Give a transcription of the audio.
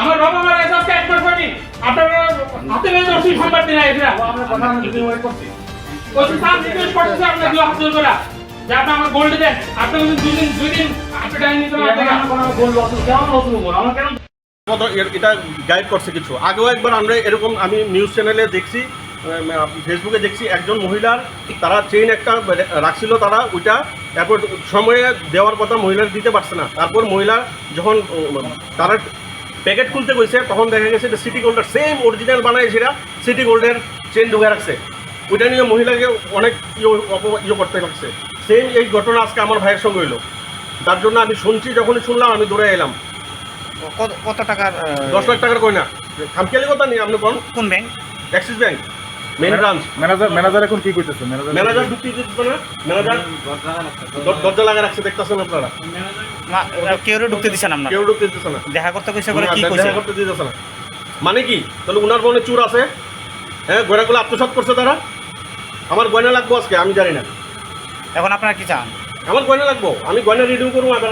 আমার বাবা মারা গেছে আজকে এক মাস হয়নি আপনারা হাতে নিয়ে দর্শী সংবাদ দিন এটা ওই সাত রিকোয়েস্ট করতেছে আপনার দুই হাত করে যে আপনি আমার গোল্ড দেন। আপনি বলছেন দুই দিন এটা গাইড করছে কিছু। আগেও একবার আমরা এরকম আমি নিউজ চ্যানেলে দেখছি ফেসবুকে দেখছি একজন মহিলার, তারা চেইন একটা রাখছিল তারা ওইটা এরপর সময়ে দেওয়ার কথা মহিলার দিতে পারছে না। তারপর মহিলা যখন তারা প্যাকেট খুলতে গেছে, তখন দেখা গেছে যে সিটি গোল্ডের সেম অরিজিনাল বানায় সেটা সিটি গোল্ডের চেন ঢুকে রাখছে। ওইটা নিয়ে মহিলাকে অনেক ইয়ে ইয়ে করতে লাগছে। সেম এই ঘটনা আজকে আমার ভাইয়ের সঙ্গে হইল। তার জন্য আমি শুনছি যখনই শুনলাম আমি দৌড়ে এলাম। কত কত টাকার দশ লাখ টাকার কই না খামখেয়ালি কথা নেই আপনি কোন কোন bank Axis bank main branch manager manager এখন কি করতেছে ম্যানেজার ম্যানেজার ঢুকতে দিচ্ছে না ম্যানেজার দরজা লাগা রাখছে দেখতেছেন আপনারা? কেউ ঢুকতে দিচ্ছেন আপনার? কেউ ঢুকতে দিচ্ছে না। দেখা করতে কইছে করে কি কইছে? দেখা করতে দিতেছে না। মানে কি? তাহলে উনার মনে চুর আছে? হ্যাঁ গয়নাগুলো আত্মসাৎ করছে তারা? আমার গয়না লাগবো আজকে আমি জানি না। এখন আপনারা কি চান? আমার গয়না লাগবো? আমি গয়না রিডিউ করব